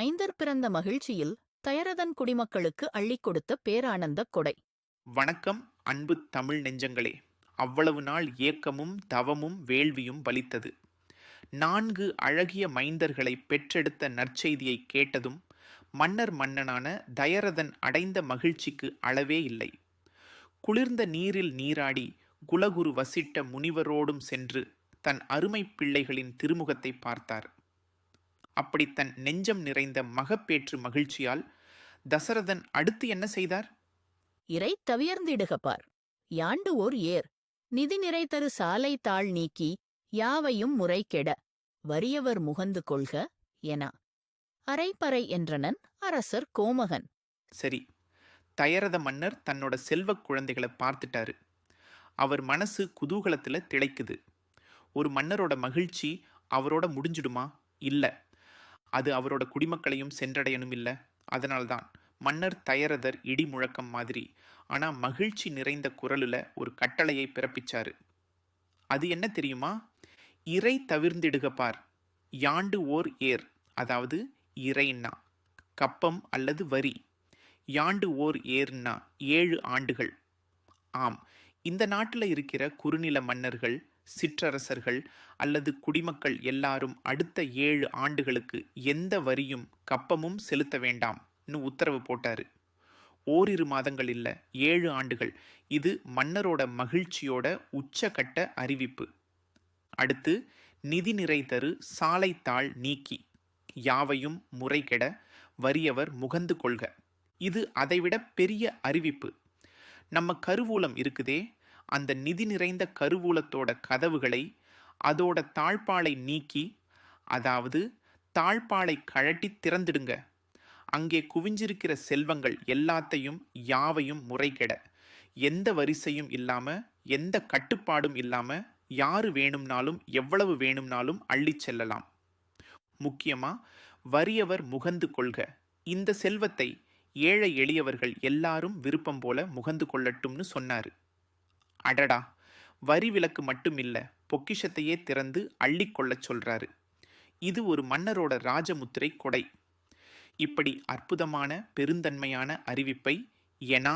மைந்தர் பிறந்த மகிழ்ச்சியில் தயரதன் குடிமக்களுக்கு அள்ளிக் கொடுத்த பேரானந்தக் கொடை. வணக்கம் அன்பு தமிழ் நெஞ்சங்களே. அவ்வளவு நாள் ஏக்கமும் தவமும் வேள்வியும் பலித்தது. நான்கு அழகிய மைந்தர்களை பெற்றெடுத்த நற்செய்தியை கேட்டதும் மன்னர் மன்னனான தயரதன் அடைந்த மகிழ்ச்சிக்கு அளவே இல்லை. குளிர்ந்த நீரில் நீராடி குலகுரு வசிட்ட முனிவரோடும் சென்று தன் அருமை பிள்ளைகளின் திருமுகத்தை பார்த்தார். அப்படி தன் நெஞ்சம் நிறைந்த மகப்பேற்று மகிழ்ச்சியால் தசரதன் அடுத்து என்ன செய்தார்? இறை தவியர்ந்திடுகப்பார் யாண்டு ஓர் ஏர். நிதி நிறைதரு சாலை தாள் நீக்கி யாவையும் முறை கெட வறியவர் முகந்து கொள்க என. அரைப்பறை என்றனன் அரசர் கோமகன். சரி. தயரத மன்னர் தன்னோட செல்வக் குழந்தைகளை பார்த்துட்டாரு. அவர் மனசு குதூகலத்தில் திளைக்குது. ஒரு மன்னரோட மகிழ்ச்சி அவரோட முடிஞ்சிடுமா? இல்லை. அது அவரோட குடிமக்களையும் சென்றடையணும் இல்லை? அதனால்தான். மன்னர் தயரதர் இடி முழக்கம் மாதிரி. ஆனால் மகிழ்ச்சி நிறைந்த குரலில் ஒரு கட்டளையை பிறப்பிச்சார். அது என்ன தெரியுமா? இறை தவிர்ந்திடுக பார். யாண்டு ஓர் ஏர். அதாவது இறைன்னா. கப்பம் அல்லது வரி. யாண்டு ஓர் ஏர்னா ஏழு ஆண்டுகள். ஆம். இந்த நாட்டில் இருக்கிற குறுநில மன்னர்கள் சிற்றரசர்கள் அல்லது குடிமக்கள் எல்லாரும் அடுத்த ஏழு ஆண்டுகளுக்கு எந்த வரியும் கப்பமும் செலுத்த வேண்டாம்னு உத்தரவு போட்டாரு. ஓரிரு மாதங்கள் இல்லை ஏழு ஆண்டுகள். இது மன்னரோட மகிழ்ச்சியோட உச்சகட்ட அறிவிப்பு. அடுத்து நிதி நிறை தரு சாலைத்தாள் நீக்கி. யாவையும் முறைகெட வறியவர் முகந்து கொள்க. இது அதைவிட பெரிய அறிவிப்பு. நம்ம கருவூலம் இருக்குதே அந்த நிதி நிறைந்த கருவூலத்தோட கதவுகளை அதோட தாழ்பாலை நீக்கி அதாவது தாழ்பாலை கழட்டி திறந்துடுங்க. அங்கே குவிஞ்சிருக்கிற செல்வங்கள் எல்லாத்தையும் யாவையும் முறைகெட. எந்த வரிசையும் இல்லாமல் எந்த கட்டுப்பாடும் இல்லாமல் யார் வேணும்னாலும் எவ்வளவு வேணும்னாலும் அள்ளிச் செல்லலாம். முக்கியமாக வறியவர் முகந்து கொள்க. இந்த செல்வத்தை ஏழை எளியவர்கள் எல்லாரும் விருப்பம் போல முகந்து கொள்ளட்டும்னு சொன்னார். அடடா வரி விலக்கு மட்டும் இல்லை பொக்கிஷத்தையே திறந்து அள்ளிக்கொள்ளச் சொல்றாரு. இது ஒரு மன்னரோட ராஜமுத்திரை கொடை. இப்படி அற்புதமான பெருந்தன்மையான அறிவிப்பை எனா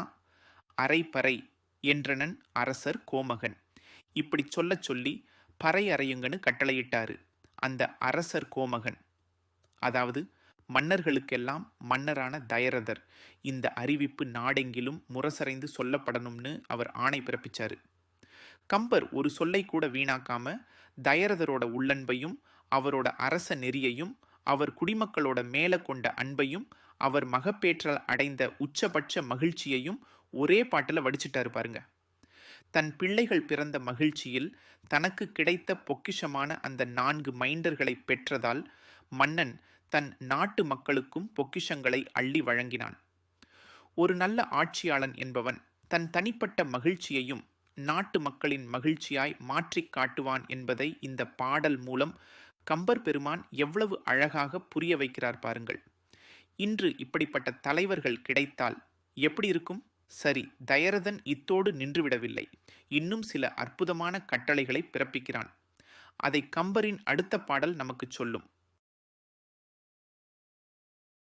அரைப்பறை என்றனன் அரசர் கோமகன். இப்படி சொல்லச் சொல்லி பறை அறையுங்கன்னு கட்டளையிட்டாரு. அந்த அரசர் கோமகன். அதாவது மன்னர்களுக்கெல்லாம் மன்னரான தயரதர். இந்த அறிவிப்பு நாடெங்கிலும் முரசறைந்து சொல்லப்படணும்னு அவர் ஆணை பிறப்பிச்சார். கம்பர் ஒரு சொல்லை கூட வீணாக்காம தயரதரோட உள்ளன்பையும் அவரோட அரச நெறியையும் அவர் குடிமக்களோட மேல கொண்ட அன்பையும் அவர் மகப்பேற்றல் அடைந்த உச்சபட்ச மகிழ்ச்சியையும் ஒரே பாட்டில் வடிச்சிட்டாரு பாருங்க. தன் பிள்ளைகள் பிறந்த மகிழ்ச்சியில் தனக்கு கிடைத்த பொக்கிஷமான அந்த நான்கு மைண்டர்களை பெற்றதால் மன்னன் தன் நாட்டு மக்களுக்கும் பொக்கிஷங்களை அள்ளி வழங்கினான். ஒரு நல்ல ஆட்சியாளன் என்பவன் தன் தனிப்பட்ட மகிழ்ச்சியையும் நாட்டு மக்களின் மகிழ்ச்சியாய் மாற்றிக் காட்டுவான் என்பதை இந்த பாடல் மூலம் கம்பர் பெருமான் எவ்வளவு அழகாக புரிய வைக்கிறார் பாருங்கள். இன்று இப்படிப்பட்ட தலைவர்கள் கிடைத்தால் எப்படி இருக்கும்? சரி தயரதன் இத்தோடு நின்றுவிடவில்லை. இன்னும் சில அற்புதமான கட்டளைகளை பிறப்பிக்கிறான். அதை கம்பரின் அடுத்த பாடல் நமக்கு சொல்லும்.